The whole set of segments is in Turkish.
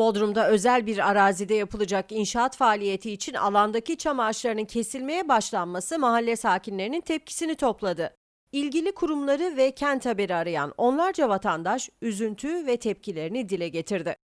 Bodrum'da özel bir arazide yapılacak inşaat faaliyeti için alandaki çam ağaçlarının kesilmeye başlanması mahalle sakinlerinin tepkisini topladı. İlgili kurumları ve kent haberi arayan onlarca vatandaş üzüntü ve tepkilerini dile getirdi.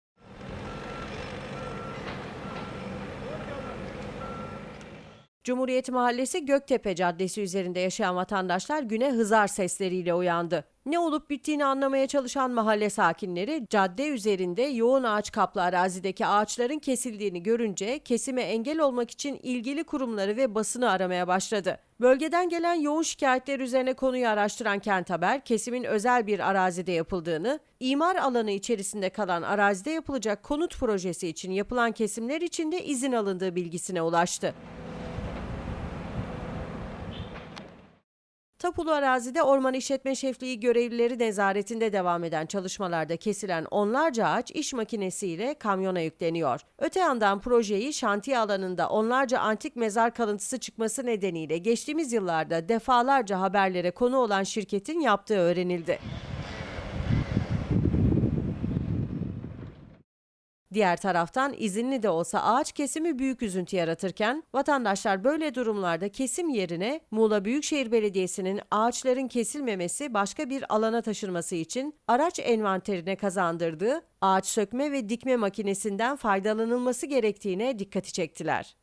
Cumhuriyet Mahallesi Göktepe Caddesi üzerinde yaşayan vatandaşlar güne hızar sesleriyle uyandı. Ne olup bittiğini anlamaya çalışan mahalle sakinleri cadde üzerinde yoğun ağaç kaplı arazideki ağaçların kesildiğini görünce kesime engel olmak için ilgili kurumları ve basını aramaya başladı. Bölgeden gelen yoğun şikayetler üzerine konuyu araştıran Kent Haber, kesimin özel bir arazide yapıldığını, imar alanı içerisinde kalan arazide yapılacak konut projesi için yapılan kesimler için de izin alındığı bilgisine ulaştı. Tapulu arazide Orman İşletme Şefliği görevlileri nezaretinde devam eden çalışmalarda kesilen onlarca ağaç iş makinesiyle kamyona yükleniyor. Öte yandan projeyi şantiye alanında onlarca antik mezar kalıntısı çıkması nedeniyle geçtiğimiz yıllarda defalarca haberlere konu olan şirketin yaptığı öğrenildi. Diğer taraftan izinli de olsa ağaç kesimi büyük üzüntü yaratırken vatandaşlar böyle durumlarda kesim yerine Muğla Büyükşehir Belediyesi'nin ağaçların kesilmemesi başka bir alana taşınması için araç envanterine kazandırdığı ağaç sökme ve dikme makinesinden faydalanılması gerektiğine dikkati çektiler.